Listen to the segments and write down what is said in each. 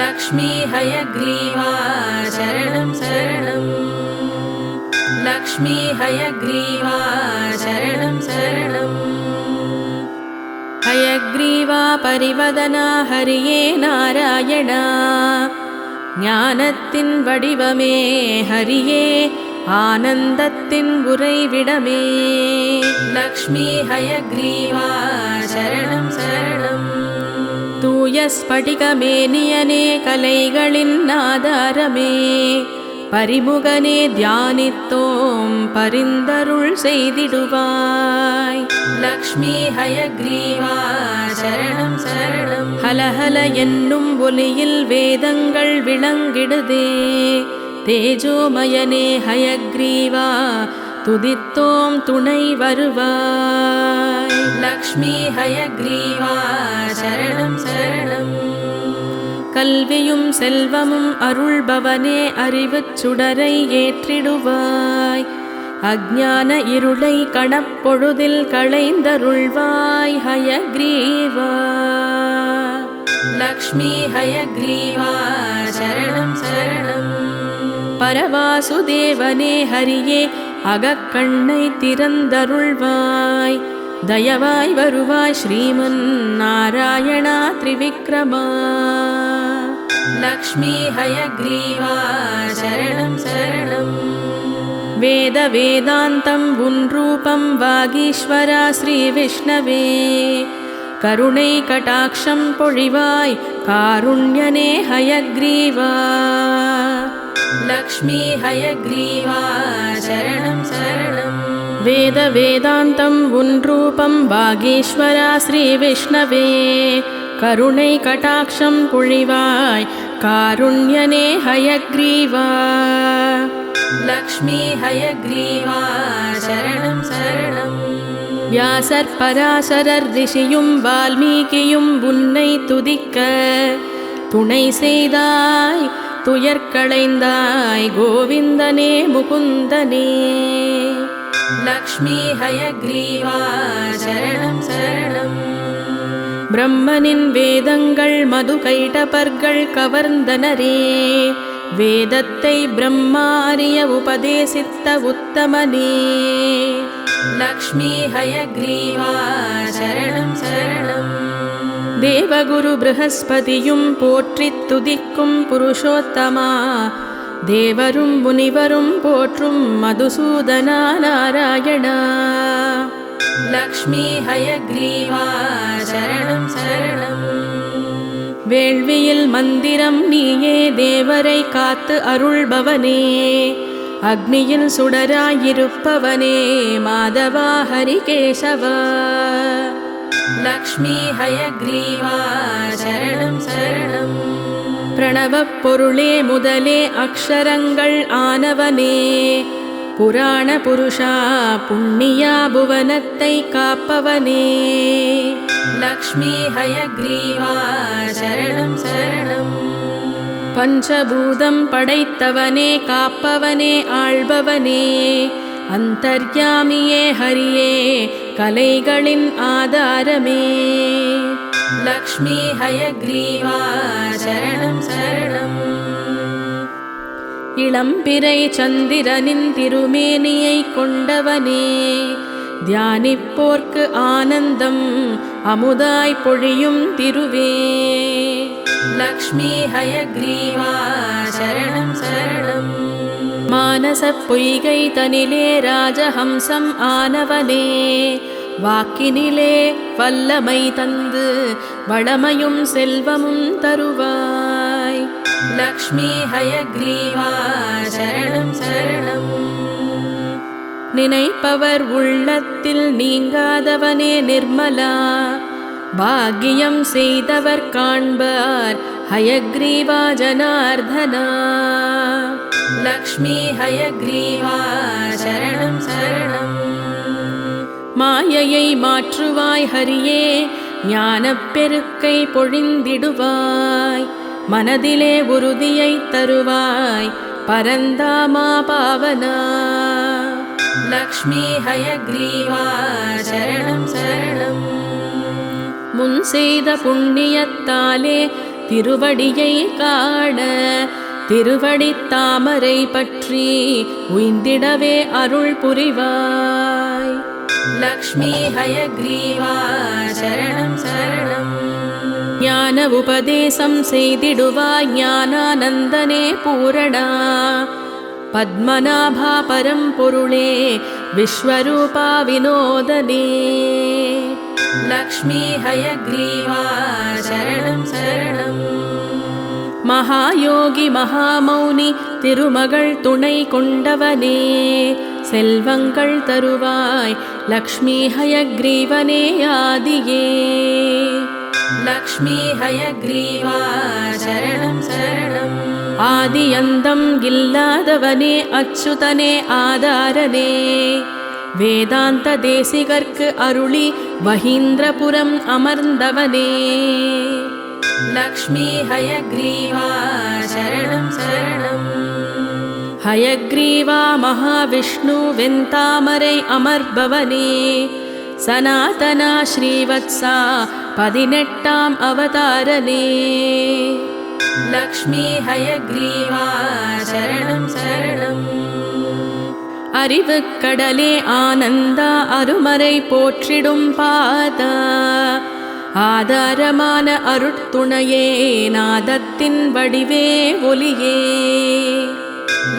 लक्ष्मी हयग्रीवा शरणं शरणं लक्ष्मी हयग्रीवा शरणं शरणम् हयग्रीवा परिवदना हरिये नारायणा ஞானத்தின் வடிவமே ஹரியே ஆனந்தத்தின் உறைவிடமே லக்ஷ்மி ஹயக்ரீவா சரணம் சரணம் தூய ஸ்படிகமேனியனே கலைகளின் ஆதாரமே. பரிமுகனே தியானித்தோம் பரிந்தருள் செய்திடுவாய். லக்ஷ்மி ஹயக்ரீவா சரணம் சரணம். ஹலஹல என்னும் ஒலியில் வேதங்கள் விளங்கிடுதே. தேஜோமயனே ஹயக்ரீவா துதித்தோம் துணை வருவாய். லக்ஷ்மி ஹயக்ரீவா சரணம் சரணம். கல்வியும் செல்வமும் அருள்பவனே அறிவு சுடரை ஏற்றிடுவாய். அஜான இருளை கணப்பொழுதில் களைந்தருள்வாய் ஹயக்ரீவா. லக்ஷ்மி ஹயக்ரீவா சரணம் சரணம். பரவாசுதேவனே ஹரியே அகக்கண்ணை திறந்தருள்வாய் தயவாய் வருவாய் ஸ்ரீமன் நாராயணா திரிவிக்ரமா லக்ஷ்மி ஹயக்ரீவா சரணம் சரணம் வேத வேதாந்தம் உன் ரூபம் வாகீஸ்வரா ஸ்ரீ விஷ்ணவே கருணை கடாட்சம் பொழிவாய் காருண்யனே ஹயக்ரீவா லக்ஷ்மி ஹயக்ரீவா சரணம் சரணம் வேத வேதாந்தம் உன் ரூபம் வாகீஸ்வரா ஸ்ரீ விஷ்ணவே கருணை கடாட்சம் பொழிவாய் காருண்யனே ஹயக்ரீவா லக்ஷ்மி ஹயக்ரீவா சரணம் சரணம் வியாசர் பராசரர் ரிஷியும் வால்மீகியும் உன்னை துதிக்க துணை செய்தாய் துயர்களைந்தாய் கோவிந்தனே முகுந்தனே. லக்ஷ்மி ஹயக்ரீவா சரணம் சரணம். பிரம்மனின் வேதங்கள் மது கைடபர்கள் கவர்ந்தனரே. வேதத்தை பிரம்மாரிய உபதேசித்த உத்தமனே. லக்ஷ்மி ஹயக்ரீவா சரணம் சரணம். தேவகுரு ப்ரஹஸ்பதியும் போற்றி துதிக்கும் புருஷோத்தமா. தேவரும் முனிவரும் போற்றும் மதுசூதனா நாராயணா லக்ஷ்மி ஹயக்ரீவா சரணம் சரணம். வேள்வியில் மந்திரம் நீயே தேவரை காத்து அருள்பவனே. அக்னியில் சுடராயிருப்பவனே மாதவா ஹரிகேசவா. லக்ஷ்மி ஹயக்ரீவா சரணம் சரணம். பிரணவப் பொருளே முதலே அக்ஷரங்கள் ஆனவனே. புராண புருஷா புண்ணியா புவனத்தை காப்பவனே. லக்ஷ்மி ஹயக்ரீவா சரணம் சரணம். பஞ்சபூதம் படைத்தவனே காப்பவனே ஆள்பவனே. அந்தர்யாமியே ஹரியே கலைகளின் ஆதாரமே. லக்ஷ்மி ஹயக்ரீவா சரணம் சரணம். இளம்பிறை சந்திரனின் திருமேனியை கொண்டவனே தியானிப்போர்க்கு ஆனந்தம் அமுதாய் பொழியும் திருவே. லக்ஷ்மி ஹயக்ரீவா சரணம் சரணம். மானச பொய்கை தனிலே ராஜஹம்சம் ஆனவனே. வாக்கினிலே வல்லமை தந்து வளமையும் செல்வமும் தருவாய். லக்ஷ்மி ஹயக்ரீவா சரணம் சரணம். நினைப்பவர் உள்ளத்தில் நீங்காதவனே நிர்மலா. பாக்கியம் செய்தவர் காண்பார். ஹயக்ரீவா ஜனார்தனா லக்ஷ்மி ஹயக்ரீவா சரணம் சரணம். மாயையை மாற்றுவாய் ஹரியே ஞானப் பெருக்கை பொழிந்திடுவாய். மனதிலே உறுதியை தருவாய் பரந்தாமா பாவனா. லக்ஷ்மி ஹயக்ரீவா சரணம் சரணம் முன் செய்த புண்ணியத்தாலே திருவடியை காண திருவடி தாமரை பற்றி உய்ந்திடவே அருள் புரிவாய். லக்ஷ்மி ஹயக்ரீவா சரணம் சரணம். ஞான உபதேசம் செய்திடுவாய் ஞானானந்தனே பூரணா. பத்மநாபா பரம்பொருளே விஸ்வரூபா வினோதனே. லக்ஷ்மி ஹயக்ரீவா சரணம் சரணம் மகாயோகி மகாமௌனி திருமகள் துணை கொண்டவனே செல்வங்கள் தருவாய் லக்ஷ்மி ஹயக்ரீவனே ஆதியே லக்ஷ்மி ஹயக்ரீவா சரணம் சரணம் ஆதியந்தம் இல்லாதவனே அச்சுதனே ஆதாரனே வேதாந்த தேசிகர்க்கு அருளி வஹீந்திரபுரம் அமர்ந்தவனே லக்ஷ்மி ஹயக்ரீவா சரணம் சரணம் ஹயக்ரீவா மகாவிஷ்ணு வெந்தாமரை அமர்பவனே சனாதனா ஸ்ரீவத்சா பதினெட்டாம் அவதாரனே லக்ஷ்மி ஹயக்ரீவா சரணம் சரணம் அறிவு கடலே ஆனந்தா அருமறை போற்றிடும் பாதா. ஆதாரமான அருட்துணையே நாதத்தின் வடிவே ஒலியே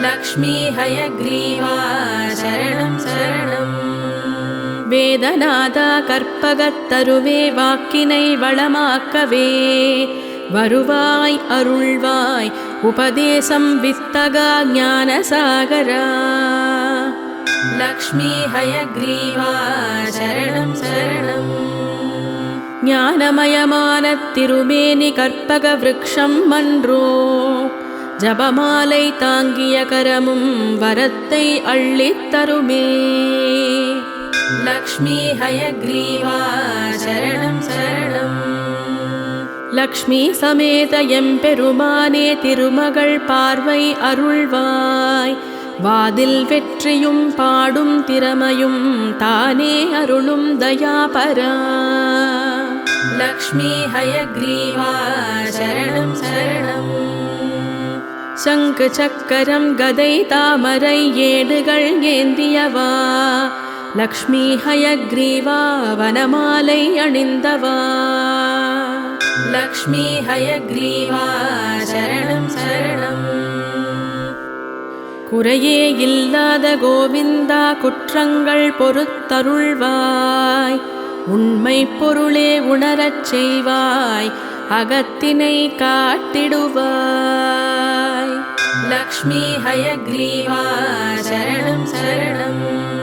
லக்ஷ்மி ஹயக்ரீவா சரணம் சரணம். வேதநாதா கற்பகத்தருவே வாக்கினை வளமாக்கவே. வருவாய் அருள்வாய் உபதேசம் வித்தகா ஞானசாகரா. லக்ஷ்மி ஹயக்ரீவா சரணம் சரணம் ஞானமயமான திருமேனி கற்பக விரக்ஷம் மன்றோ ஜபமாலை தாங்கிய கரமும் வரத்தை அள்ளித்தருமே லக்ஷ்மி ஹயக்ரீவா சரணம் சரணம் லக்ஷ்மி சமேத எம்பெருமானே திருமகள் பார்வை அருள்வாய் வாதில் வெற்றியும் பாடும் திறமையும் தானே அருளும் தயாபரா. லக்ஷ்மி ஹயக்ரீவா சரணம் சரணம். சங்கு சக்கரம் கதை தாமரை ஏடுகள் ஏந்தியவா. லக்ஷ்மி ஹயக்ரீவா வனமாலை அணிந்தவா. லக்ஷ்மி ஹயக்ரீவா குறையே இல்லாத கோவிந்தா குற்றங்கள் பொறுத்தருள்வாய். உண்மை பொருளே உணரச் செய்வாய் அகத்தினை காட்டிடுவாய். லக்ஷ்மி ஹயக்ரீவா சரணம் சரணம்.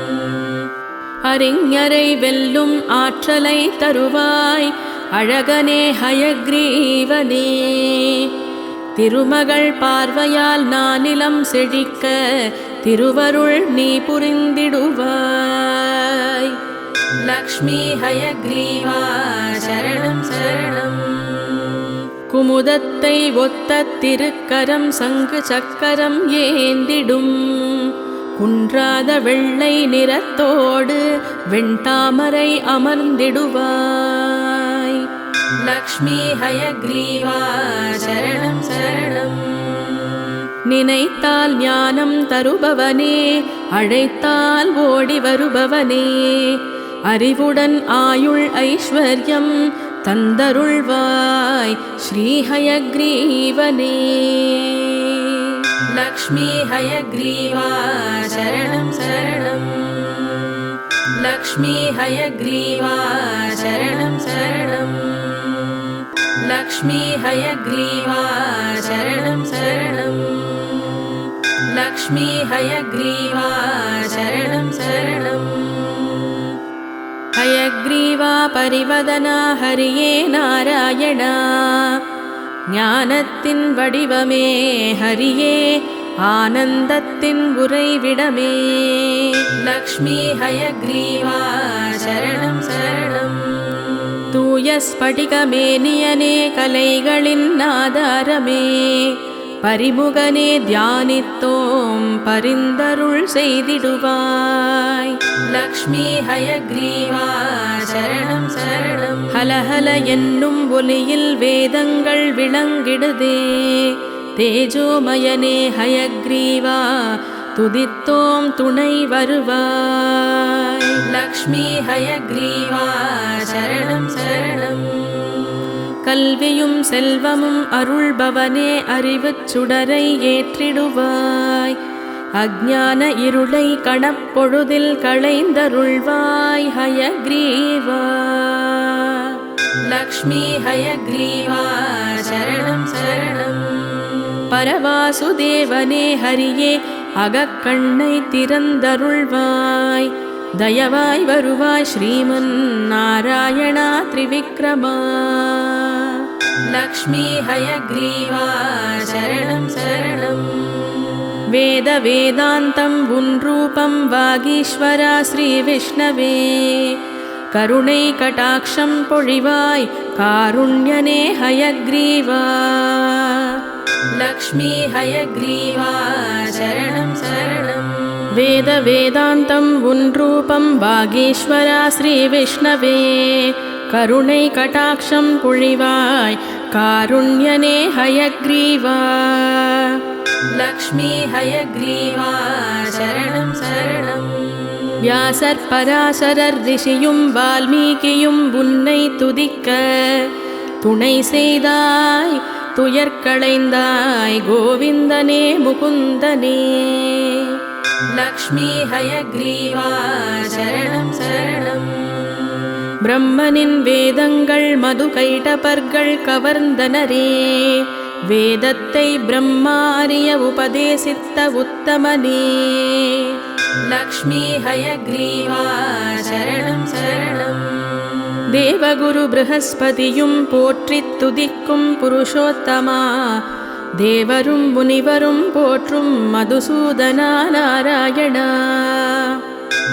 அறிஞரை வெல்லும் ஆற்றலை தருவாய் அழகனே ஹயக்ரீவனே. திருமகள் பார்வையால் நானிலம் செழிக்க திருவருள் நீ புரிந்திடுவாய். லக்ஷ்மி ஹயக்ரீவா சரணம் சரணம். குமுதத்தை ஒத்த திருக்கரம் சங்கு சக்கரம் ஏந்திடும். குன்றாத வெள்ளை நிறத்தோடு வெண்தாமரை அமர்ந்திடுவார் லக்ஷ்மி ஹயக்ரீவா சரணம் சரணம் நினைத்தால் ஞானம் தருபவனே அழைத்தால் ஓடி வருபவனே அறிவுடன் ஆயுள் ஐஸ்வர்யம் தந்தருள்வாய் ஸ்ரீஹயக்ரீவனே லக்ஷ்மி ஹயக்ரீவா சரணம் சரணம் லக்ஷ்மி ஹயக்ரீவா சரணம் சரணம் லக்ஷ்மி ஹயக்ரீவா சரணம் சரணம் லக்ஷ்மி ஹயக்ரீவா சரணம் சரணம் ஹயக்ரீவா பரிவதனா ஹரியே நாராயணா ஞானத்தின் வடிவமே ஹரியே ஆனந்தத்தின் உறைவிடமே லக்ஷ்மி ஹயக்ரீவா சரணம் சரணம் தூய ஸ்படிகமேனியனே கலைகளின் ஆதாரமே. பரிமுகனே தியானித்தோம் பரிந்தருள் செய்திடுவாய். லக்ஷ்மி ஹயக்ரீவா சரணம் சரணம். ஹலஹல என்னும் ஒலியில் வேதங்கள் விளங்கிடுதே. தேஜோமயனே ஹயக்ரீவா துதித்தோம் துணை வருவாய். லக்ஷ்மி ஹயக்ரீவா சரணம் சரணம். கல்வியும் செல்வமும் அருள்பவனே அறிவுச் சுடரை ஏற்றிடுவாய். அஞ்ஞான இருளை கணப்பொழுதில் களைந்தருள்வாய் ஹயக்ரீவா. லக்ஷ்மி ஹயக்ரீவா சரணம் சரணம். பரவாசுதேவனே ஹரியே அகக்கண்ணை திறந்தருள்வாய் தயவாய் வருவாய் ஸ்ரீமன் நாராயணா திரிவிக்ரமா லக்ஷ்மி ஹயக்ரீவா சரணம் சரணம் வேத வேதாந்தம் உன் ரூபம் வாகீஸ்வரா ஸ்ரீ விஷ்ணவே கருணை கடாட்சம் பொழிவாய் காருண்யனே ஹயக்ரீவா லக்ஷ்மி ஹயக்ரீவா சரணம் சரணம் வேத வேதாந்தம் உன் ரூபம் வாகீஸ்வரா ஸ்ரீ விஷ்ணவே கருணை கடாட்சம் பொழிவாய் காருண்யனே ஹயக்ரீவா லக்ஷ்மி ஹயக்ரீவா சரணம் சரணம் வியாசர் பராசரர் ரிஷியும் வால்மீகியும் உன்னை துதிக்க துணை செய்தாய் துயர்களைந்தாய் கோவிந்தனே முகுந்தனே. லக்ஷ்மி ஹயக்ரீவா சரணம் சரணம். பிரம்மனின் வேதங்கள் மது கைடபர்கள் கவர்ந்தனரே. வேதத்தை பிரம்மாரிய உபதேசித்த உத்தமனே. லக்ஷ்மி ஹயக்ரீவா சரணம் சரணம். தேவகுரு ப்ரஹஸ்பதியும் போற்றித் துதிக்கும் புருஷோத்தமா. தேவரும் முனிவரும் போற்றும் மதுசூதனா நாராயணா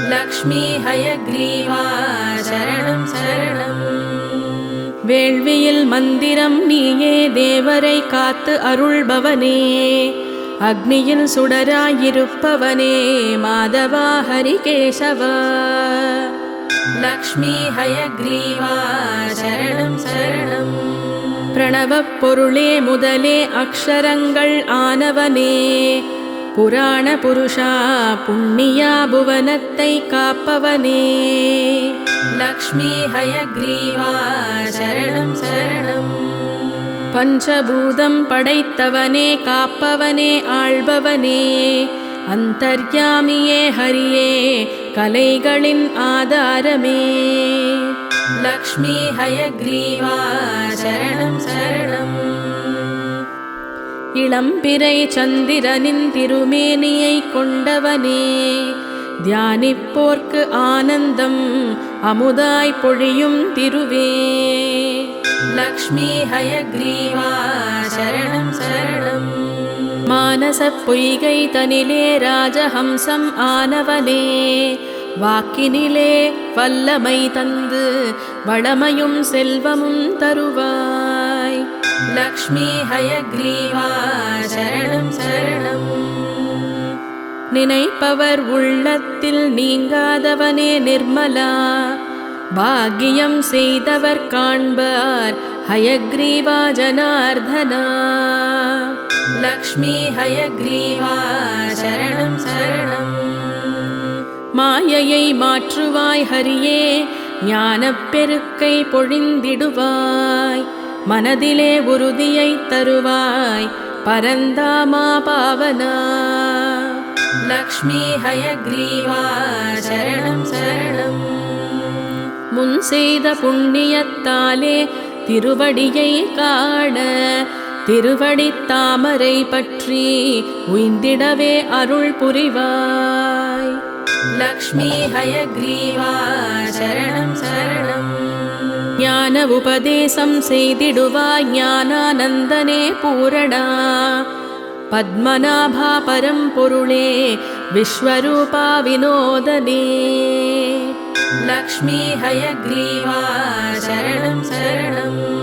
லக்ஷ்மி ஹயக்ரீவா சரணம் சரணம். வேள்வியில் மந்திரம் நீயே தேவரை காத்து அருள்பவனே. அக்னியில் சுடராயிருப்பவனே மாதவா ஹரிகேசவா. லக்ஷ்மி ஹயக்ரீவா சரணம் சரணம். பிரணவப் பொருளே முதலே அக்ஷரங்கள் ஆனவனே. புராண புருஷா புண்ணியா புவனத்தை காப்பவனே. லக்ஷ்மி ஹயக்ரீவா சரணம் சரணம். பஞ்சபூதம் படைத்தவனே காப்பவனே ஆள்பவனே. அந்தர்யாமியே ஹரியே கலைகளின் ஆதாரமே. லக்ஷ்மி ஹயக்ரீவா சரணம் சரணம். இளம்பிறை சந்திரனின் திருமேனியை கொண்டவனே தியானிப்போர்க்கு ஆனந்தம் அமுதாய் பொழியும் திருவே. லக்ஷ்மி ஹயக்ரீவா சரணம் சரணம். மானச பொய்கை தனிலே ராஜஹம்சம் ஆனவனே. வாக்கினிலே வல்லமை தந்து வளமையும் செல்வமும் தருவாய். லக்ஷ்மி ஹயக்ரீவா சரணம் சரணம். நினைப்பவர் உள்ளத்தில் நீங்காதவனே நிர்மலா. பாக்கியம் செய்தவர் காண்பார். ஹயக்ரீவா ஜனார்தனா லக்ஷ்மி ஹயக்ரீவா சரணம் சரணம். மாயையை மாற்றுவாய் ஹரியே ஞானப் பெருக்கை பொழிந்திடுவாய். மனதிலே உறுதியை தருவாய் பரந்தாமா பாவனா. லக்ஷ்மி ஹயக்ரீவா சரணம் சரணம் முன் செய்த புண்ணியத்தாலே திருவடியை காண திருவடி தாமரை பற்றி உய்ந்திடவே அருள் புரிவாய். லக்ஷ்மி ஹயக்ரீவா சரணம் சரணம். ஞான உபதேசம் செய்திடுவாய் ஞானானந்தனே பூரணா. பத்மநாபா பரம்பொருளே விஸ்வரூபா வினோதனே லக்ஷ்மி ஹயக்ரீவா சரணம் சரணம்.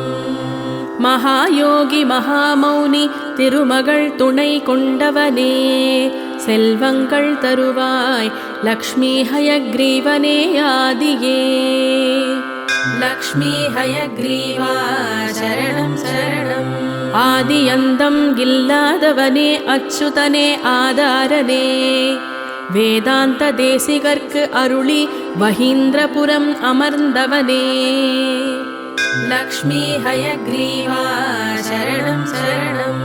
மகாயோகி மகாமௌனி திருமகள் துணை கொண்டவனே. செல்வங்கள் தருவாய் லக்ஷ்மி ஹயக்ரீவனே ஆதியே. லக்ஷ்மி ஹயக்ரீவா சரணம் சரணம். ஆதியந்தம் இல்லாதவனே அச்சுதனே ஆதாரனே. வேதாந்த தேசிகர்க்கு அருளி மகீந்திரபுரம் அமர்ந்தவனே லக்ஷ்மி ஹயக்ரீவா சரணம் சரணம்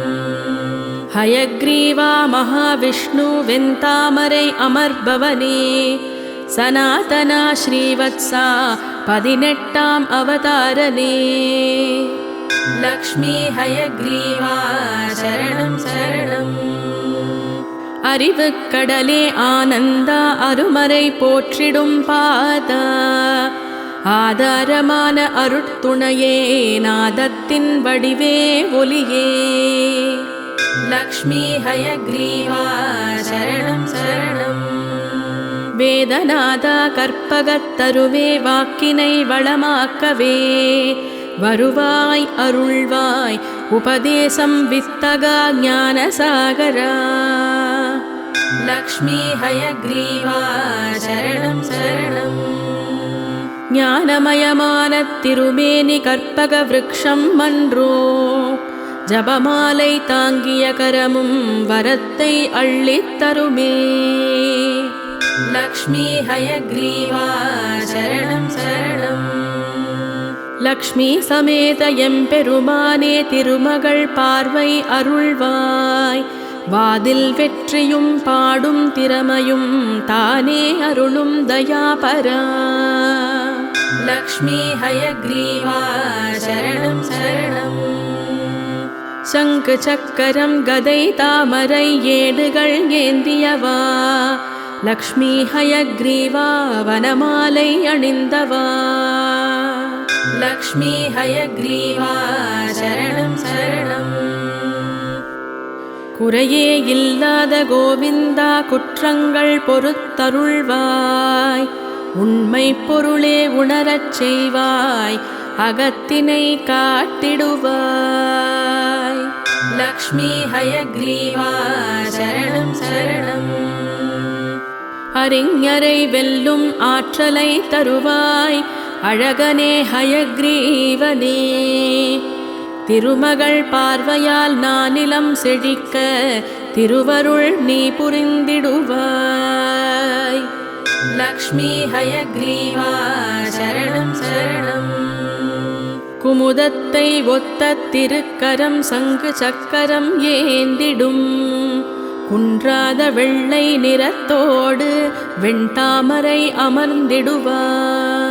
ஹயக்ரீவா மகாவிஷ்ணு வெந்தாமரை அமர்பவனே சனாதனா ஸ்ரீவத்சா பதினெட்டாம் அவதாரனே லக்ஷ்மி ஹயக்ரீவா சரணம் சரணம் அறிவு கடலே ஆனந்தா அருமறை போற்றிடும் பாதா. ஆதாரமான அருட்துணையே நாதத்தின் வடிவே ஒலியே லக்ஷ்மி ஹயக்ரீவா சரணம் சரணம். வேதநாதா கற்பகத்தருவே வாக்கினை வளமாக்கவே. வருவாய் அருள்வாய் உபதேசம் வித்தகா ஞானசாகரா. லக்ஷ்மி ஹயக்ரீவா சரணம் சரணம் ஞானமயமான திருமேனி கற்பக விரக்ஷம் மன்றோ ஜபமாலை தாங்கிய கரமும் வரத்தை அள்ளித் தருமே லக்ஷ்மி ஹயக்ரீவா சரணம் சரணம் லக்ஷ்மி சமேத எம்பெருமானே திருமகள் பார்வை அருள்வாய் வாதில் வெற்றியும் பாடும் திறமையும் தானே அருளும் தயாபரா. லக்ஷ்மி ஹயக்ரீவா சரணம் சரணம். சங்கு சக்கரம் கதை தாமரை ஏடுகள் ஏந்தியவா. லக்ஷ்மி ஹயக்ரீவா வனமாலை அணிந்தவா. லக்ஷ்மி ஹயக்ரீவா குறையே இல்லாத கோவிந்தா குற்றங்கள் பொறுத்தருள்வாய். உண்மை பொருளே உணரச் செய்வாய் அகத்தினை காட்டிடுவாய். லக்ஷ்மி ஹயக்ரீவா சரணம் சரணம். அறிஞரை வெல்லும் ஆற்றலை தருவாய் அழகனே ஹயக்ரீவனே. திருமகள் பார்வையால் நானிலம் செழிக்க திருவருள் நீ புரிந்திடுவாய். லக்ஷ்மி ஹயக்ரீவா சரணம் சரணம். குமுதத்தை ஒத்த திருக்கரம் சங்கு சக்கரம் ஏந்திடும். குன்றாத வெள்ளை நிறத்தோடு வெண்தாமரை அமர்ந்திடுவார்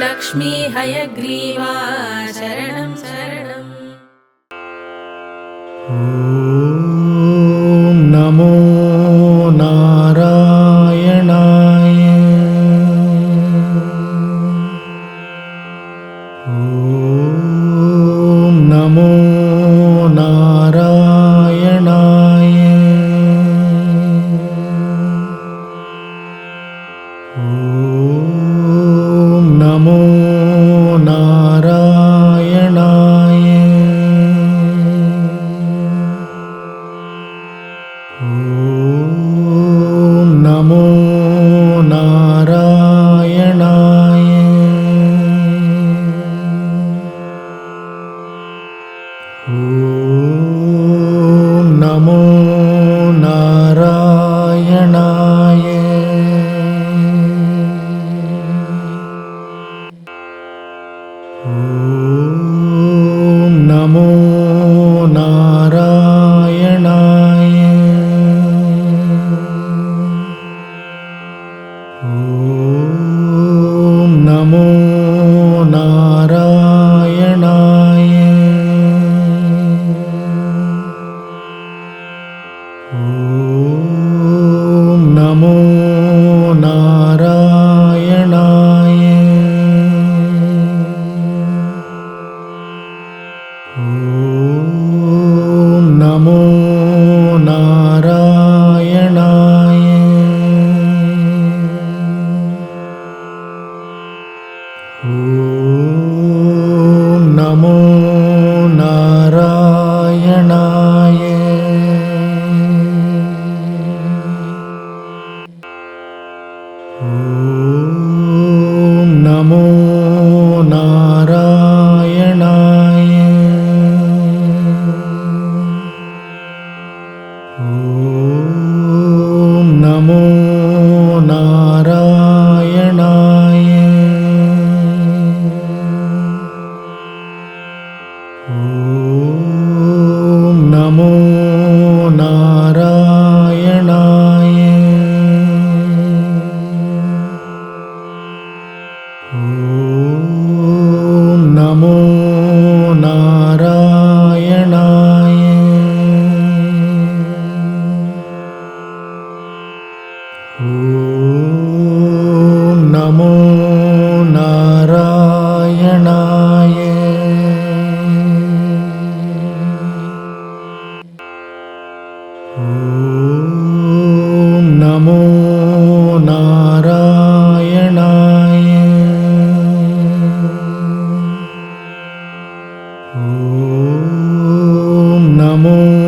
लक्ष्मीहयग्रीवा शरणं शरणं हो नमो नारायणाय। ॐ Namo